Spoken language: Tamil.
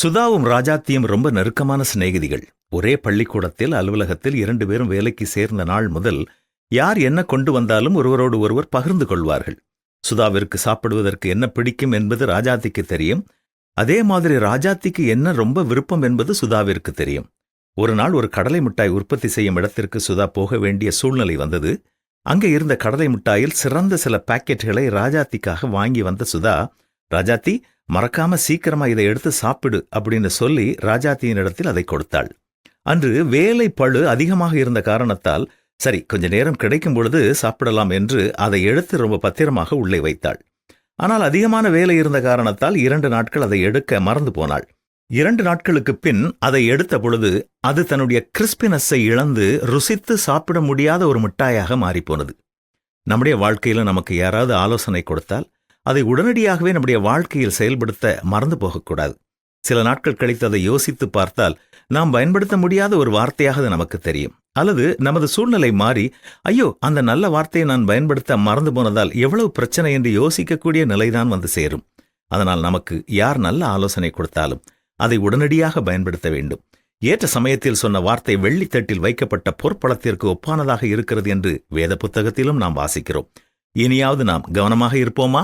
சுதாவும் ராஜாத்தியும் ரொம்ப நெருக்கமான சிநேகிதிகள். ஒரே பள்ளிக்கூடத்தில் அலுவலகத்தில் இரண்டு பேரும் வேலைக்கு சேர்ந்த நாள் முதல் யார் என்ன கொண்டு வந்தாலும் ஒருவரோடு ஒருவர் பகிர்ந்து கொள்வார்கள். சுதாவிற்கு சாப்பிடுவதற்கு என்ன பிடிக்கும் என்பது ராஜாத்திக்கு தெரியும். அதே மாதிரி ராஜாத்திக்கு என்ன ரொம்ப விருப்பம் என்பது சுதாவிற்கு தெரியும். ஒரு நாள் ஒரு கடலை மிட்டாய் உற்பத்தி செய்யும் இடத்திற்கு சுதா போக வேண்டிய சூழ்நிலை வந்தது. அங்கே இருந்த கடலை மிட்டாயில் சிறந்த சில பாக்கெட்டுகளை ராஜாத்திக்காக வாங்கி வந்த சுதா ராஜாத்தி மறக்காம சீக்கிரமா இதை எடுத்து சாப்பிடு அப்படின்னு சொல்லி ராஜாத்தியின் இடத்தில் அதை கொடுத்தாள். அன்று வேலை பழு அதிகமாக இருந்த காரணத்தால் சரி கொஞ்ச நேரம் கிடைக்கும் பொழுது சாப்பிடலாம் என்று அதை எடுத்து ரொம்ப பத்திரமாக உள்ளே வைத்தாள். ஆனால் அதிகமான வேலை இருந்த காரணத்தால் இரண்டு நாட்கள் அதை எடுக்க மறந்து போனாள். இரண்டு நாட்களுக்கு பின் அதை எடுத்த பொழுது அது தன்னுடைய கிறிஸ்பினஸை இழந்து ருசித்து சாப்பிட முடியாத ஒரு மிட்டாயாக மாறிப்போனது. நம்முடைய வாழ்க்கையில நமக்கு யாராவது ஆலோசனை கொடுத்தால் அதை உடனடியாகவே நம்முடைய வாழ்க்கையில் செயல்படுத்த மறந்து போகக்கூடாது. சில நாட்கள் கழித்து அதை யோசித்து பார்த்தால் நாம் பயன்படுத்த முடியாத ஒரு வார்த்தையாக அது நமக்கு தெரியும். அல்லது நமது சூழ்நிலை மாறி ஐயோ அந்த நல்ல வார்த்தையை நான் பயன்படுத்த மறந்து போனதால் எவ்வளவு பிரச்சனை என்று யோசிக்கக்கூடிய நிலைதான் வந்து சேரும். அதனால் நமக்கு யார் நல்ல ஆலோசனை கொடுத்தாலும் அதை உடனடியாக பயன்படுத்த வேண்டும். ஏற்ற சமயத்தில் சொன்ன வார்த்தை வெள்ளித்தட்டில் வைக்கப்பட்ட பொற்பளத்திற்கு ஒப்பானதாக இருக்கிறது என்று வேத புத்தகத்திலும் நாம் வாசிக்கிறோம். இனியாவது நாம் கவனமாக இருப்போமா?